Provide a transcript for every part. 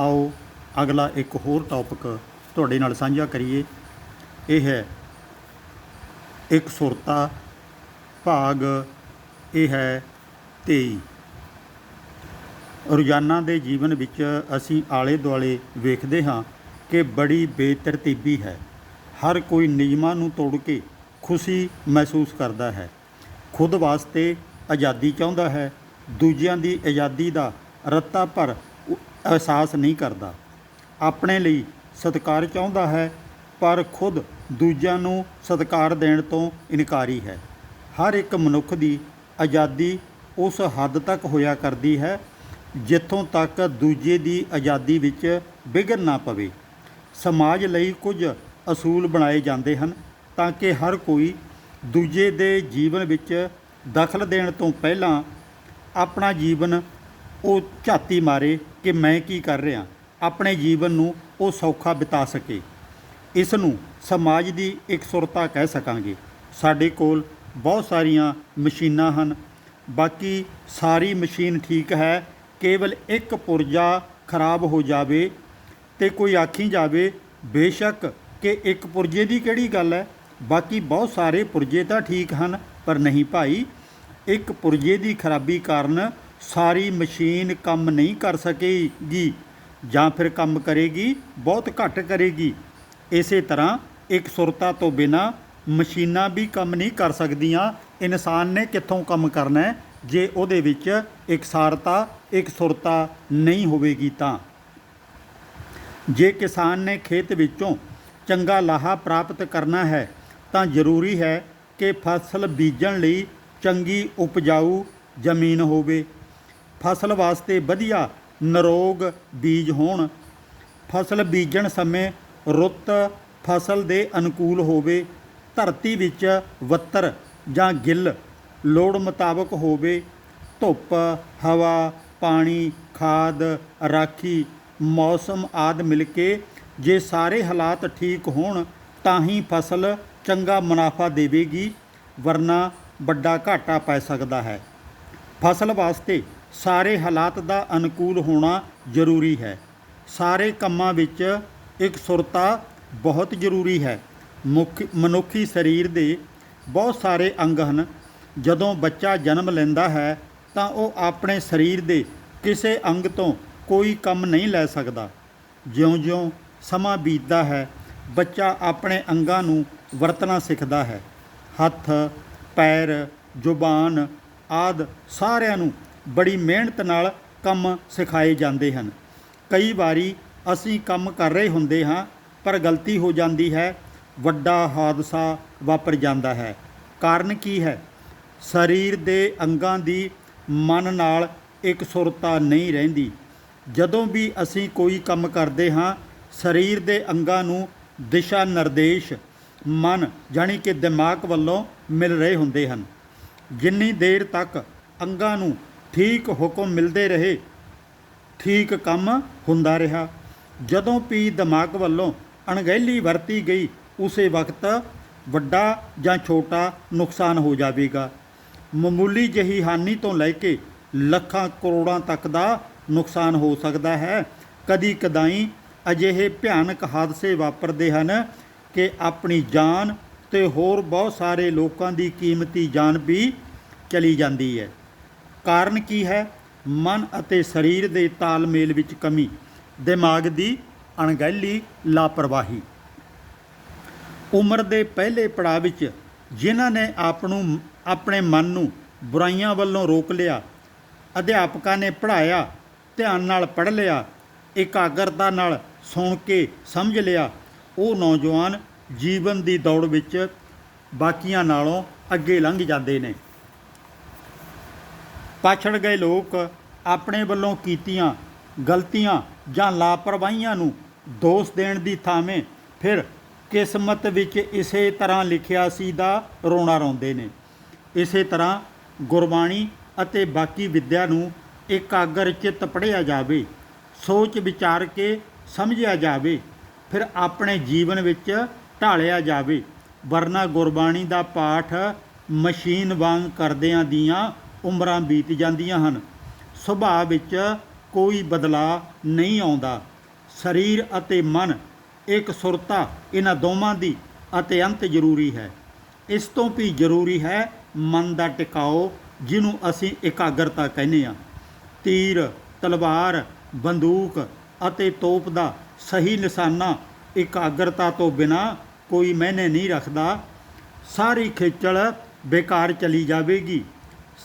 ਆਓ, ਅਗਲਾ ਇੱਕ ਹੋਰ ਟੌਪਿਕ ਤੁਹਾਡੇ ਨਾਲ ਸਾਂਝਾ ਕਰੀਏ। ਇਹ ਹੈ ਇੱਕ ਸੁਰਤਾ ਭਾਗ, ਇਹ ਹੈ 23 ਰੋਜ਼ਾਨਾ ਦੇ ਜੀਵਨ ਵਿੱਚ ਅਸੀਂ ਆਲੇ ਦੁਆਲੇ ਵੇਖਦੇ ਹਾਂ ਕਿ ਬੜੀ ਬੇਤਰਤੀਬੀ ਹੈ। ਹਰ ਕੋਈ ਨਿਯਮਾਂ ਨੂੰ ਤੋੜ ਕੇ ਖੁਸ਼ੀ ਮਹਿਸੂਸ ਕਰਦਾ ਹੈ। ਖੁਦ ਵਾਸਤੇ ਆਜ਼ਾਦੀ ਚਾਹੁੰਦਾ ਹੈ, ਦੂਜਿਆਂ ਦੀ ਆਜ਼ਾਦੀ ਦਾ ਰੱਤਾ ਭਰ ਅਹਿਸਾਸ ਨਹੀਂ ਕਰਦਾ। ਆਪਣੇ ਲਈ ਸਤਿਕਾਰ ਚਾਹੁੰਦਾ ਹੈ, ਪਰ ਖੁਦ ਦੂਜਿਆਂ ਨੂੰ ਸਤਿਕਾਰ ਦੇਣ ਤੋਂ ਇਨਕਾਰੀ ਹੈ। ਹਰ ਇੱਕ ਮਨੁੱਖ ਦੀ ਆਜ਼ਾਦੀ ਉਸ ਹੱਦ ਤੱਕ ਹੋਇਆ ਕਰਦੀ ਹੈ, ਜਿੱਥੋਂ ਤੱਕ ਦੂਜੇ ਦੀ ਆਜ਼ਾਦੀ ਵਿੱਚ ਵਿਘਨ ਨਾ ਪਵੇ। ਸਮਾਜ ਲਈ ਕੁਝ ਅਸੂਲ ਬਣਾਏ ਜਾਂਦੇ ਹਨ, ਤਾਂ ਕਿ ਹਰ ਕੋਈ ਦੂਜੇ ਦੇ ਜੀਵਨ ਵਿੱਚ ਦਖਲ ਦੇਣ ਤੋਂ ਪਹਿਲਾਂ ਆਪਣਾ ਜੀਵਨ ਉਹ ਝਾਤੀ ਮਾਰੇ ਕਿ ਮੈਂ ਕੀ ਕਰ ਰਿਹਾ, ਆਪਣੇ ਜੀਵਨ ਨੂੰ ਉਹ ਸੌਖਾ ਬਿਤਾ ਸਕੇ। ਇਸ ਨੂੰ ਸਮਾਜ ਦੀ ਇਕਸੁਰਤਾ ਕਹਿ ਸਕਾਂਗੇ। ਸਾਡੇ ਕੋਲ ਬਹੁਤ ਸਾਰੀਆਂ ਮਸ਼ੀਨਾਂ ਹਨ। ਬਾਕੀ ਸਾਰੀ ਮਸ਼ੀਨ ਠੀਕ ਹੈ, ਕੇਵਲ ਇੱਕ ਪੁਰਜਾ ਖਰਾਬ ਹੋ ਜਾਵੇ ਤੇ ਕੋਈ ਆਖੀ ਜਾਵੇ, ਬੇਸ਼ੱਕ ਕਿ ਇੱਕ ਪੁਰਜੇ ਦੀ ਕਿਹੜੀ ਗੱਲ ਹੈ? ਬਾਕੀ ਬਹੁਤ ਸਾਰੇ ਪੁਰਜੇ ਤਾਂ ਠੀਕ ਹਨ, ਪਰ ਨਹੀਂ ਭਾਈ, ਇੱਕ ਪੁਰਜੇ ਦੀ ਖਰਾਬੀ ਕਾਰਨ ਸਾਰੀ ਮਸ਼ੀਨ ਕੰਮ ਨਹੀਂ ਕਰ ਸਕੇਗੀ ਜਾਂ ਫਿਰ ਕੰਮ ਕਰੇਗੀ, ਬਹੁਤ ਘੱਟ ਕਰੇਗੀ। ਇਸੇ ਤਰ੍ਹਾਂ ਇੱਕ ਸੁਰਤਾ ਤੋਂ ਬਿਨਾ ਮਸ਼ੀਨਾਂ ਵੀ ਕੰਮ ਨਹੀਂ ਕਰ ਸਕਦੀਆਂ। ਇਨਸਾਨ ਨੇ ਕਿੱਥੋਂ ਕੰਮ ਕਰਨਾ ਜੇ ਉਹਦੇ ਵਿੱਚ ਇਕਸਾਰਤਾ ਇੱਕ ਸੁਰਤਾ ਨਹੀਂ ਹੋਵੇਗੀ ਤਾਂ। ਜੇ ਕਿਸਾਨ ਨੇ ਖੇਤ ਵਿੱਚੋਂ ਚੰਗਾ ਲਾਹਾ ਪ੍ਰਾਪਤ ਕਰਨਾ ਹੈ, ਤਾਂ ਜ਼ਰੂਰੀ ਹੈ ਕਿ ਫਸਲ ਬੀਜਣ ਲਈ ਚੰਗੀ ਉਪਜਾਊ ਜ਼ਮੀਨ ਹੋਵੇ। ਫਸਲ ਵਾਸਤੇ ਵਧੀਆ ਨਰੋਗ ਬੀਜ ਹੋਣ। ਫਸਲ ਬੀਜਣ ਸਮੇਂ ਰੁੱਤ ਫਸਲ ਦੇ ਅਨੁਕੂਲ ਹੋਵੇ, ਧਰਤੀ ਵਿੱਚ ਵੱਤਰ ਜਾਂ ਗਿੱਲ ਲੋੜ ਮੁਤਾਬਕ ਹੋਵੇ, ਧੁੱਪ, ਹਵਾ, ਪਾਣੀ, ਖਾਦ, ਰਾਖੀ, ਮੌਸਮ ਆਦ ਮਿਲ ਕੇ ਜੇ ਸਾਰੇ ਹਾਲਾਤ ਠੀਕ ਹੋਣ, ਤਾਂ ਹੀ ਫਸਲ ਚੰਗਾ ਮੁਨਾਫਾ ਦੇਵੇਗੀ, ਵਰਨਾ ਵੱਡਾ ਘਾਟਾ ਪੈ ਸਕਦਾ ਹੈ। ਫਸਲ ਵਾਸਤੇ ਸਾਰੇ ਹਾਲਾਤ ਦਾ ਅਨੁਕੂਲ ਹੋਣਾ ਜ਼ਰੂਰੀ ਹੈ। ਸਾਰੇ ਕੰਮਾਂ ਵਿੱਚ ਇੱਕ ਸੁਰਤਾ ਬਹੁਤ ਜ਼ਰੂਰੀ ਹੈ। ਮੁੱਖ, ਮਨੁੱਖੀ ਸਰੀਰ ਦੇ ਬਹੁਤ ਸਾਰੇ ਅੰਗ ਹਨ। ਜਦੋਂ ਬੱਚਾ ਜਨਮ ਲੈਂਦਾ ਹੈ, ਤਾਂ ਉਹ ਆਪਣੇ ਸਰੀਰ ਦੇ ਕਿਸੇ ਅੰਗ ਤੋਂ ਕੋਈ ਕੰਮ ਨਹੀਂ ਲੈ ਸਕਦਾ। ਜਿਉਂ-ਜਿਉਂ ਸਮਾਂ ਬੀਤਦਾ ਹੈ, ਬੱਚਾ ਆਪਣੇ ਅੰਗਾਂ ਨੂੰ ਵਰਤਣਾ ਸਿੱਖਦਾ ਹੈ। ਹੱਥ, ਪੈਰ, ਜ਼ੁਬਾਨ ਆਦ ਸਾਰਿਆਂ ਨੂੰ ਬੜੀ ਮਿਹਨਤ ਨਾਲ ਕੰਮ ਸਿਖਾਏ ਜਾਂਦੇ ਹਨ। ਕਈ ਵਾਰੀ ਅਸੀਂ ਕੰਮ ਕਰ ਰਹੇ ਹੁੰਦੇ ਹਾਂ, ਪਰ ਗਲਤੀ ਹੋ ਜਾਂਦੀ ਹੈ, ਵੱਡਾ ਹਾਦਸਾ ਵਾਪਰ ਜਾਂਦਾ ਹੈ। ਕਾਰਨ ਕੀ ਹੈ? ਸਰੀਰ ਦੇ ਅੰਗਾਂ ਦੀ ਮਨ ਨਾਲ ਇਕਸੁਰਤਾ ਨਹੀਂ ਰਹਿੰਦੀ। ਜਦੋਂ ਵੀ ਅਸੀਂ ਕੋਈ ਕੰਮ ਕਰਦੇ ਹਾਂ, ਸਰੀਰ ਦੇ ਅੰਗਾਂ ਨੂੰ ਦਿਸ਼ਾ ਨਿਰਦੇਸ਼, ਮਨ ਜਾਣੀ ਕਿ ਦਿਮਾਗ ਵੱਲੋਂ ਮਿਲ ਰਹੇ ਹੁੰਦੇ ਹਨ। ਜਿੰਨੀ ਦੇਰ ਤੱਕ ਅੰਗਾਂ ਨੂੰ ਠੀਕ ਹੁਕਮ ਮਿਲਦੇ ਰਹੇ। ਠੀਕ ਕੰਮ ਹੁੰਦਾ ਰਿਹਾ। ਜਦੋਂ ਵੀ ਦਿਮਾਗ ਵੱਲੋਂ ਅਣਗਹਿਲੀ ਵਰਤੀ ਗਈ, ਉਸੇ ਵਕਤ ਵੱਡਾ ਜਾਂ ਛੋਟਾ ਨੁਕਸਾਨ ਹੋ ਜਾਵੇਗਾ। ਮਾਮੂਲੀ ਜਿਹੀ ਹਾਨੀ ਤੋਂ ਲੈ ਕੇ ਲੱਖਾਂ ਕਰੋੜਾਂ ਤੱਕ ਦਾ ਨੁਕਸਾਨ ਹੋ ਸਕਦਾ ਹੈ। ਕਦੀ ਕਦਾਈ ਅਜਿਹੇ ਭਿਆਨਕ ਹਾਦਸੇ ਵਾਪਰਦੇ ਹਨ ਕਿ ਆਪਣੀ ਜਾਨ ਤੇ ਹੋਰ ਬਹੁਤ ਸਾਰੇ ਲੋਕਾਂ ਦੀ ਕੀਮਤੀ ਜਾਨ ਵੀ ਚਲੀ ਜਾਂਦੀ ਹੈ। ਕਾਰਨ ਕੀ ਹੈ? ਮਨ ਅਤੇ ਸਰੀਰ ਦੇ ਤਾਲਮੇਲ ਵਿੱਚ ਕਮੀ। ਦਿਮਾਗ ਦੀ ਅਣਗਹਿਲੀ, ਲਾਪਰਵਾਹੀ। ਉਮਰ ਦੇ ਪਹਿਲੇ ਪੜਾਅ ਵਿੱਚ ਜਿਨ੍ਹਾਂ ਨੇ ਆਪ ਨੂੰ ਆਪਣੇ ਮਨ ਨੂੰ ਬੁਰਾਈਆਂ ਵੱਲੋਂ ਰੋਕ ਲਿਆ, ਅਧਿਆਪਕਾਂ ਨੇ ਪੜ੍ਹਾਇਆ, ਧਿਆਨ ਨਾਲ ਪੜ੍ਹ ਲਿਆ, ਇਕਾਗਰਤਾ ਨਾਲ ਸੁਣ ਕੇ ਸਮਝ ਲਿਆ, ਉਹ ਨੌਜਵਾਨ ਜੀਵਨ ਦੀ ਦੌੜ ਵਿੱਚ ਬਾਕੀਆਂ ਨਾਲੋਂ ਅੱਗੇ ਲੰਘ ਜਾਂਦੇ ਨੇ। ਪਾਛੜ ਗਏ ਲੋਕ ਆਪਣੇ ਵੱਲੋਂ ਕੀਤੀਆਂ ਗਲਤੀਆਂ ਜਾਂ ਲਾਪਰਵਾਹੀਆਂ ਨੂੰ ਦੋਸ਼ ਦੇਣ ਦੀ ਥਾਵੇਂ ਫਿਰ ਕਿਸਮਤ ਵਿੱਚ ਇਸੇ ਤਰ੍ਹਾਂ ਲਿਖਿਆ ਸੀ ਦਾ ਰੋਣਾ ਰੋਂਦੇ ਨੇ। ਇਸੇ ਤਰ੍ਹਾਂ ਗੁਰਬਾਣੀ ਅਤੇ ਬਾਕੀ ਵਿੱਦਿਆ ਨੂੰ ਇਕਾਗਰ ਚਿੱਤ ਪੜ੍ਹਿਆ ਜਾਵੇ, ਸੋਚ ਵਿਚਾਰ ਕੇ ਸਮਝਿਆ ਜਾਵੇ, ਫਿਰ ਆਪਣੇ ਜੀਵਨ ਵਿੱਚ ਢਾਲਿਆ ਜਾਵੇ। ਵਰਨਾ ਗੁਰਬਾਣੀ ਦਾ ਪਾਠ ਮਸ਼ੀਨ ਵਾਂਗ ਕਰਦਿਆਂ ਦੀਆਂ ਉਮਰਾਂ ਬੀਤ ਜਾਂਦੀਆਂ ਹਨ। ਸੁਭਾਅ ਵਿੱਚ ਕੋਈ ਬਦਲਾਅ ਨਹੀਂ ਆਉਂਦਾ। ਸਰੀਰ ਅਤੇ ਮਨ ਇੱਕ ਸੁਰਤਾ ਇਹਨਾਂ ਦੋਵਾਂ ਦੀ ਅਤਿਅੰਤ ਜ਼ਰੂਰੀ ਹੈ। ਇਸ ਤੋਂ ਵੀ ਜ਼ਰੂਰੀ ਹੈ ਮਨ ਦਾ ਟਿਕਾਓ, ਜਿਹਨੂੰ ਅਸੀਂ ਇਕਾਗਰਤਾ ਕਹਿੰਦੇ ਆ ਤੀਰ, ਤਲਵਾਰ, ਬੰਦੂਕ ਅਤੇ ਤੋਪ ਦਾ ਸਹੀ ਨਿਸ਼ਾਨਾ ਇਕਾਗਰਤਾ ਤੋਂ ਬਿਨਾ ਕੋਈ ਮਾਇਨੇ ਨਹੀਂ ਰੱਖਦਾ। ਸਾਰੀ ਖੇਚਲ ਬੇਕਾਰ ਚਲੀ ਜਾਵੇਗੀ।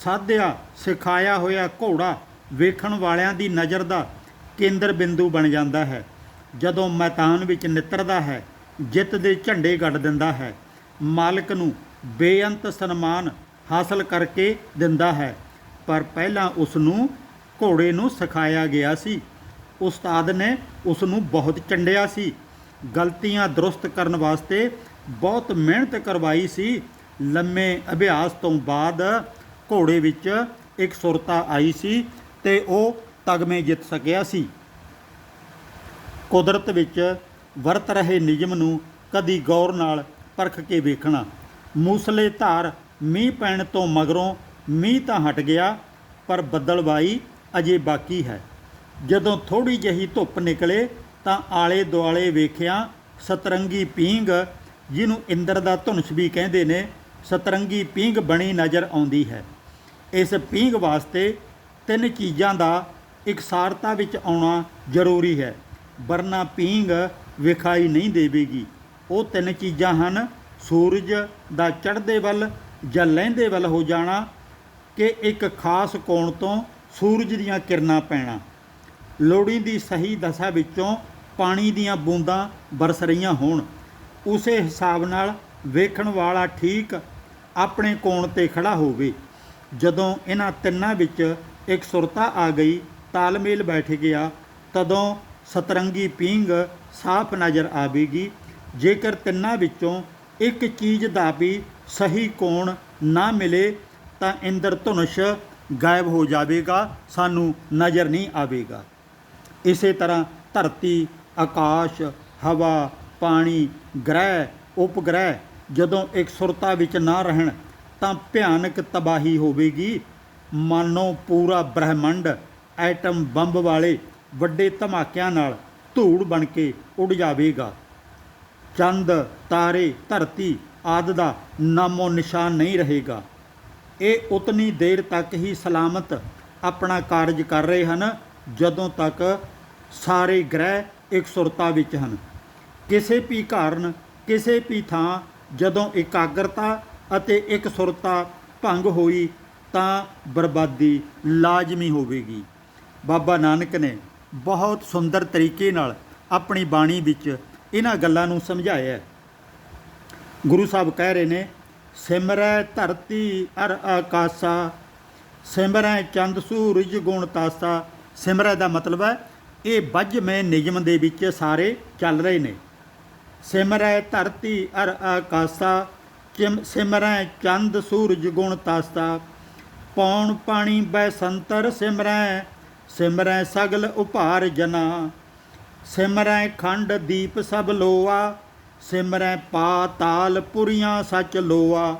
ਸਾਧਿਆ, ਸਿਖਾਇਆ ਹੋਇਆ ਘੋੜਾ ਵੇਖਣ ਵਾਲਿਆਂ ਦੀ ਨਜ਼ਰ ਦਾ ਕੇਂਦਰ ਬਿੰਦੂ ਬਣ ਜਾਂਦਾ ਹੈ। ਜਦੋਂ ਮੈਦਾਨ ਵਿੱਚ ਨਿੱਤਰਦਾ ਹੈ, ਜਿੱਤ ਦੇ ਝੰਡੇ ਗੱਡ ਦਿੰਦਾ ਹੈ। ਮਾਲਕ ਨੂੰ ਬੇਅੰਤ ਸਨਮਾਨ ਹਾਸਲ ਕਰਕੇ ਦਿੰਦਾ ਹੈ। ਪਰ ਪਹਿਲਾਂ ਉਸ ਨੂੰ ਘੋੜੇ ਨੂੰ ਸਿਖਾਇਆ ਗਿਆ ਸੀ। ਉਸਤਾਦ ਨੇ ਉਸ ਨੂੰ ਬਹੁਤ ਚੰਡਿਆ ਸੀ। ਗਲਤੀਆਂ ਦਰੁਸਤ ਕਰਨ ਵਾਸਤੇ ਬਹੁਤ ਮਿਹਨਤ ਕਰਵਾਈ ਸੀ। ਲੰਮੇ ਅਭਿਆਸ ਤੋਂ ਬਾਅਦ ਘੋੜੇ ਵਿੱਚ ਇੱਕ ਸੁਰਤਾ ਆਈ ਸੀ ਤੇ ਉਹ ਤਗਮੇ ਜਿੱਤ ਸਕਿਆ ਸੀ। ਕੁਦਰਤ ਵਿੱਚ ਵਰਤ ਰਹੇ ਨਿਯਮ ਨੂੰ ਕਦੀ ਗੌਰ ਨਾਲ ਪਰਖ ਕੇ ਵੇਖਣਾ। ਮੂਸਲੇ ਧਾਰ ਮੀਂਹ ਪੈਣ ਤੋਂ ਮਗਰੋਂ ਮੀਂਹ ਤਾਂ ਹਟ ਗਿਆ, ਪਰ ਬੱਦਲਵਾਈ ਅਜੇ ਬਾਕੀ ਹੈ। ਜਦੋਂ ਥੋੜੀ ਜਿਹੀ ਧੁੱਪ ਨਿਕਲੇ ਤਾਂ ਆਲੇ ਦੁਆਲੇ ਵੇਖਿਆ ਸਤਰੰਗੀ ਪੀਂਗ ਜਿਹਨੂੰ ਇੰਦਰ ਦਾ ਧੁਨਸ ਵੀ ਕਹਿੰਦੇ ਨੇ, ਸਤਰੰਗੀ ਪੀਂਗ ਬਣੀ ਨਜ਼ਰ ਆਉਂਦੀ ਹੈ। ਇਸ ਪੀਂਘ ਵਾਸਤੇ ਤਿੰਨ ਚੀਜ਼ਾਂ ਦਾ ਇਕਸਾਰਤਾ ਵਿੱਚ ਆਉਣਾ ਜ਼ਰੂਰੀ ਹੈ। ਵਰਨਾ ਪੀਂਘ ਵਿਖਾਈ ਨਹੀਂ ਦੇਵੇਗੀ। ਉਹ ਤਿੰਨ ਚੀਜ਼ਾਂ ਹਨ, ਸੂਰਜ ਦਾ ਚੜ੍ਹਦੇ ਵੱਲ ਜਾਂ ਲਹਿੰਦੇ ਵੱਲ ਹੋ ਜਾਣਾ ਕਿ ਇੱਕ ਖਾਸ ਕੋਣ ਤੋਂ ਸੂਰਜ ਦੀਆਂ ਕਿਰਨਾਂ ਪੈਣਾ। ਲੋੜੀ ਦੀ ਸਹੀ ਦਸ਼ਾ ਵਿੱਚੋਂ ਪਾਣੀ ਦੀਆਂ ਬੂੰਦਾਂ ਬਰਸ ਰਹੀਆਂ ਹੋਣ। ਉਸੇ ਹਿਸਾਬ ਨਾਲ ਵੇਖਣ ਵਾਲਾ ਠੀਕ ਆਪਣੇ ਕੋਣ ਤੇ ਖੜਾ ਹੋਵੇ। ਜਦੋਂ ਇਹਨਾਂ ਤਿੰਨਾਂ ਵਿੱਚ ਇੱਕ ਸੁਰਤਾ ਆ ਗਈ, ਤਾਲਮੇਲ ਬੈਠ ਗਿਆ, ਤਦੋਂ ਸਤਰੰਗੀ ਪੀਂਗ ਸਾਫ਼ ਨਜ਼ਰ ਆਵੇਗੀ। ਜੇਕਰ ਤਿੰਨਾਂ ਵਿੱਚੋਂ ਇੱਕ ਚੀਜ਼ ਦਾ ਵੀ ਸਹੀ ਕੋਣ ਨਾ ਮਿਲੇ, ਤਾਂ ਇੰਦਰ ਧਨੁਸ਼ ਗਾਇਬ ਹੋ ਜਾਵੇਗਾ, ਸਾਨੂੰ ਨਜ਼ਰ ਨਹੀਂ ਆਵੇਗਾ। ਇਸੇ ਤਰ੍ਹਾਂ ਧਰਤੀ, ਆਕਾਸ਼, ਹਵਾ, ਪਾਣੀ, ਗ੍ਰਹਿ, ਉਪਗ੍ਰਹਿ ਜਦੋਂ ਇੱਕ ਸੁਰਤਾ ਵਿੱਚ ਨਾ ਰਹਿਣ ਤਾਂ ਭਿਆਨਕ ਤਬਾਹੀ ਹੋਵੇਗੀ। ਮਾਨੋ ਪੂਰਾ ਬ੍ਰਹਿਮੰਡ ਐਟਮ ਬੰਬ ਵਾਲੇ ਵੱਡੇ ਧਮਾਕਿਆਂ ਨਾਲ ਧੂੜ ਬਣ ਕੇ ਉੱਡ ਜਾਵੇਗਾ। ਚੰਦ, ਤਾਰੇ, ਧਰਤੀ ਆਦਿ ਦਾ ਨਾਮੋ ਨਿਸ਼ਾਨ ਨਹੀਂ ਰਹੇਗਾ। ਇਹ ਉਤਨੀ ਦੇਰ ਤੱਕ ਹੀ ਸਲਾਮਤ ਆਪਣਾ ਕਾਰਜ ਕਰ ਰਹੇ ਹਨ, ਜਦੋਂ ਤੱਕ ਸਾਰੇ ਗ੍ਰਹਿ ਇੱਕ ਸੁਰਤਾ ਵਿੱਚ ਹਨ। ਕਿਸੇ ਵੀ ਕਾਰਨ, ਕਿਸੇ ਵੀ ਥਾਂ, ਜਦੋਂ ਇਕਾਗਰਤਾ ਅਤੇ ਇੱਕ ਸੁਰਤਾ ਭੰਗ ਹੋਈ ਤਾਂ ਬਰਬਾਦੀ ਲਾਜ਼ਮੀ ਹੋਵੇਗੀ। ਬਾਬਾ ਨਾਨਕ ਨੇ ਬਹੁਤ ਸੁੰਦਰ ਤਰੀਕੇ ਨਾਲ ਆਪਣੀ ਬਾਣੀ ਵਿੱਚ ਇਹਨਾਂ ਗੱਲਾਂ ਨੂੰ ਸਮਝਾਇਆ ਹੈ। ਗੁਰੂ ਸਾਹਿਬ ਕਹਿ ਰਹੇ ਨੇ, ਸਿਮਰੈ ਧਰਤੀ ਅਰ ਆਕਾਸਾ, ਸਿਮਰੈ ਚੰਦ ਸੂਰਜ ਗੁਣ ਤਾਸਾ। ਸਿਮਰੈ ਦਾ ਮਤਲਬ ਹੈ, ਇਹ ਬੱਝ ਮੈਂ ਨਿਯਮ ਦੇ ਵਿੱਚ ਸਾਰੇ ਚੱਲ ਰਹੇ ਨੇ। ਸਿਮਰੈ ਧਰਤੀ ਅਰ ਆਕਾਸਾ ਸਿਮਰੈ ਚੰਦ ਸੂਰਜ ਗੁਣ ਤਾਸਤਾ, ਪੌਣ ਪਾਣੀ ਬੈ ਸਿਮਰੈ ਸਿਮਰੈ ਸਗਲ ਉਪਾਰ ਜਨਾ। ਸਿਮਰੈ ਖੰਡ ਦੀਪ ਸਭ ਲੋਆ, ਸਿਮਰੈ ਪਾਤਾਲ ਪੁਰੀਆਂ ਸੱਚ ਲੋਆ।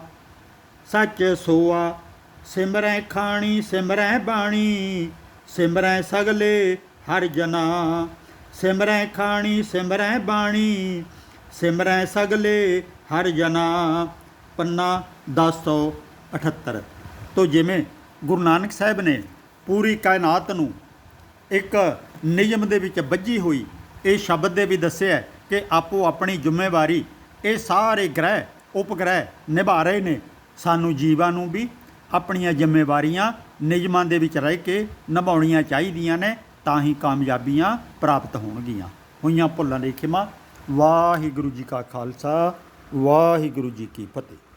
ਸੱਚ ਸੋਆ, ਸਿਮਰੈ ਖਾਣੀ, ਸਿਮਰੈ ਬਾਣੀ, ਸਿਮਰੈ ਸਗਲੇ ਹਰ ਜਨਾ। ਸਿਮਰੈ ਖਾਣੀ, ਸਿਮਰੈ ਬਾਣੀ, ਸਿਮਰੈ ਸਗਲੇ ਹਰ ਜਨਾ। ਪੰਨਾ 1078 ਤੋਂ ਜਿਵੇਂ ਗੁਰੂ ਨਾਨਕ ਸਾਹਿਬ ਨੇ ਪੂਰੀ ਕਾਇਨਾਤ ਨੂੰ ਇੱਕ ਨਿਯਮ ਦੇ ਵਿੱਚ ਬੱਝੀ ਹੋਈ, ਇਹ ਸ਼ਬਦ ਦੇ ਵੀ ਦੱਸਿਆ ਕਿ ਆਪੋ ਆਪਣੀ ਜ਼ਿੰਮੇਵਾਰੀ, ਇਹ ਸਾਰੇ ਗ੍ਰਹਿ, ਉਪਗ੍ਰਹਿ ਨਿਭਾ ਰਹੇ ਨੇ। ਸਾਨੂੰ ਜੀਵਾਂ ਨੂੰ ਵੀ ਆਪਣੀਆਂ ਜ਼ਿੰਮੇਵਾਰੀਆਂ ਨਿਯਮਾਂ ਦੇ ਵਿੱਚ ਰਹਿ ਕੇ ਨਿਭਾਉਣੀਆਂ ਚਾਹੀਦੀਆਂ ਨੇ, ਤਾਂ ਹੀ ਕਾਮਯਾਬੀਆਂ ਪ੍ਰਾਪਤ ਹੋਣਗੀਆਂ। ਹੋਈਆਂ ਭੁੱਲਾਂ ਦੀ ਖਿਮਾ। ਵਾਹਿਗੁਰੂ ਜੀ ਕਾ ਖਾਲਸਾ, ਵਾਹਿਗੁਰੂ ਜੀ ਕੀ ਫਤਿਹ।